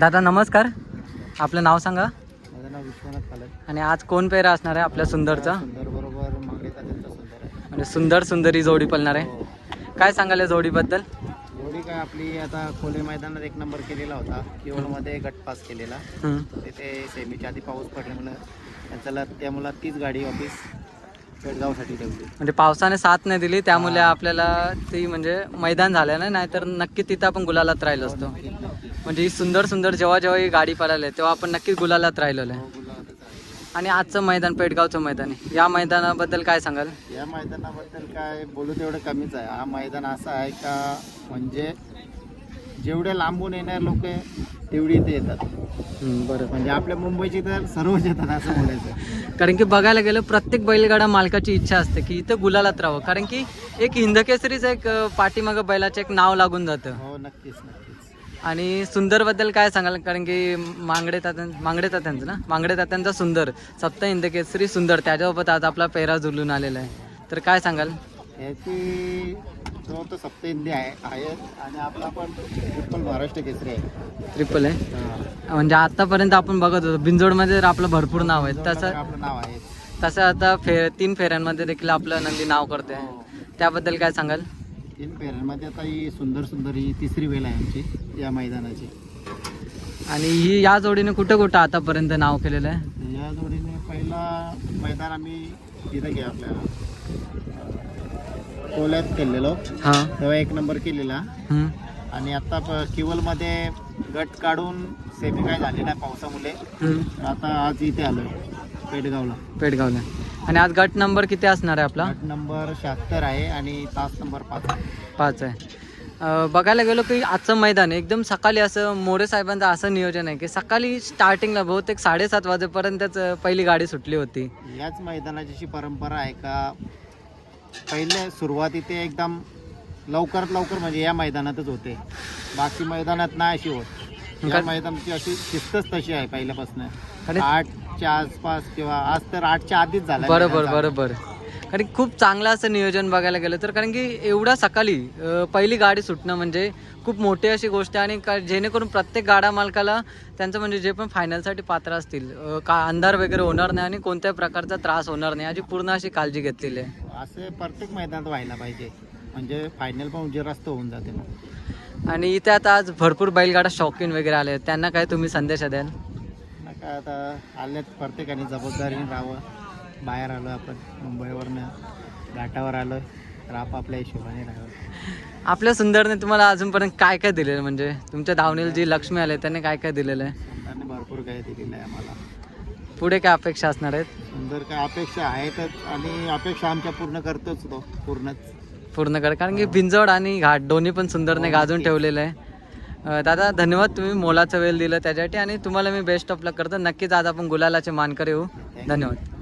दादा नमस्कार. आपलं नाव सांगा. माझं नाव विश्वनाथ पालक. आणि आज कोण पेरा असणार आहे आपल्या सुंदरचा? सुंदर बरोबर त्यांचा सुंदर आहे. म्हणजे सुंदर सुंदर ही जोडी पळणार आहे. हो. काय सांगाल या जोडीबद्दल? एवढी काय आपली आता खोले मैदानात एक नंबर केलेला होता. किवळमध्ये गट पास केलेला. हम्म. तिथे सेमीच्या आधी पाऊस पडल्यामुळं त्यांच्याला त्यामुळं तीच गाडी ऑफिस पेडगावसाठी ठेवली. म्हणजे पावसाने साथ नाही दिली त्यामुळे आपल्याला ती म्हणजे मैदान झालं नाही नाहीतर नक्की तिथं आपण गुलालात राहिलो असतो. म्हणजे ही सुंदर सुंदर जेव्हा जेव्हा ही गाडी पळाली तेव्हा आपण नक्कीच गुलालात राहिलेलो आहे. आणि आजचं मैदान पेडगावचं मैदान आहे. या मैदानाबद्दल काय सांगाल? या मैदानाबद्दल काय बोलू तेवढं कमीच आहे. हा मैदान असं आहे का म्हणजे जेवढे लांबून येणार लोक तेवढी इथे येतात. बरोबर म्हणजे आपल्या मुंबईची तर सर्वच येतात असं बोलायचं. कारण की बघायला गेलं प्रत्येक बैलगाडा मालकाची इच्छा असते की इथं गुलालात राहावं. कारण की एक हिंदकेसरीचं एक अं, पाठीमागं बैलाचं एक नाव लागून जातं. हो नक्कीच नक्कीच. आणि सुंदरबद्दल काय सांगाल? कारण की मांगडे तात्यां मांगडे तात्यांचं ना? मांगडे तात्यांचा सुंदर सप्त हिंदकेसरी सुंदर त्याच्यासोबत आज आपला पेहरा जुळून आलेला आहे. तर काय सांगाल? याची तो तर सप्तहिंदी आहे आहे. आणि आपला पण ट्रिपल महाराष्ट्र केसरी आहे. ट्रिपल आहे? म्हणजे आतापर्यंत आपण बघत होतो बिंजोडमध्ये तर आपलं भरपूर नाव आहे तसं आपलं नाव आहे. तसं आता फे तीन फेऱ्यांमध्ये देखील आपलं नंदी नाव करते त्याबद्दल काय सांगाल? तीन पेऱ्यांमध्ये आता ही सुंदर सुंदर ही तिसरी वेळ आहे आमची या मैदानाची. आणि ही या जोडीने कुठं कुठं आतापर्यंत नाव केलेलं आहे? या जोडीने पहिला मैदान आम्ही तिथं घ्या आपल्या कोल्यात केलेलो. हां. तेव्हा एक नंबर केलेला. हम्म. आणि आता प- किवलमध्ये गट काढून सेमी काय झाली नाही पावसामुळे. हम्म. आता आज इथे आलो पेडगावला. पेडगावला. आणि आज गट नंबर किती असणार आहे आपला? गट नंबर शहात्तर आहे आणि तास नंबर पाच आहे. पाच आहे. बघायला गेलो की आजचं मैदान एकदम सकाळी असं मोरे साहेबांचं असं नियोजन आहे की सकाळी स्टार्टिंगला बहुतेक साडेसात वाजेपर्यंतच पहिली गाडी सुटली होती. याच मैदानाची अशी परंपरा आहे का? पहिले सुरुवाती ते एकदम लवकरात लवकर म्हणजे या मैदानातच होते. बाकी मैदानात नाही अशी होत. या मैदानाची अशी शिस्तच तशी आहे पहिल्यापासून. आठच्या आसपास किंवा आज तर आठच्या आधीच झाला बरोबर. बरोबर. कारण की खूप चांगलं असं नियोजन बघायला गेलं तर कारण की एवढ्या सकाळी पहिली गाडी सुटणं म्हणजे खूप मोठी अशी गोष्ट आहे आणि का जेणेकरून प्रत्येक गाडा मालकाला त्यांचं म्हणजे जे पण फायनलसाठी पात्र असतील का अंधार वगैरे होणार नाही आणि कोणत्याही प्रकारचा त्रास होणार नाही याची पूर्ण अशी काळजी घेतलेली आहे. असे प्रत्येक मैदानात व्हायला पाहिजे. म्हणजे फायनल पण उजेरास्त होऊन जाते मग आणि इथे आता आज भरपूर बैलगाडा शौकीन वगैरे आले आहेत. त्यांना काय तुम्ही संदेश द्याल? आता आल्यात प्रत्येकाने जबाबदारीने राहावं. बाहेर आलो आपण मुंबईवरनं घाटावर आलो तर आपापल्या हिशोबाने राहावं आपल्या सुंदरने तुम्हाला अजूनपर्यंत काय काय दिलेलं? म्हणजे तुमच्या धावणीला जी लक्ष्मी आले त्यांनी काय काय दिलेलं आहे? त्यांनी भरपूर काही दिलेलं आहे आम्हाला. पुढे काय अपेक्षा असणार आहेत? सुंदर काय अपेक्षा आहेतच आणि अपेक्षा आमच्या पूर्ण करतोच तो पूर्णच. पूर्ण कर कारण की भिंजवड आणि घाट दोन्ही पण सुंदरने गाजून. ठेवलेलं आहे. दादा धन्यवाद. तुम्ही मोलाचा वेळ दिला त्याच्यासाठी आणि तुम्हाला मी बेस्ट ऑफ लक करतो. नक्कीच आज आपण गुलालाचे मानकर येऊ. धन्यवाद.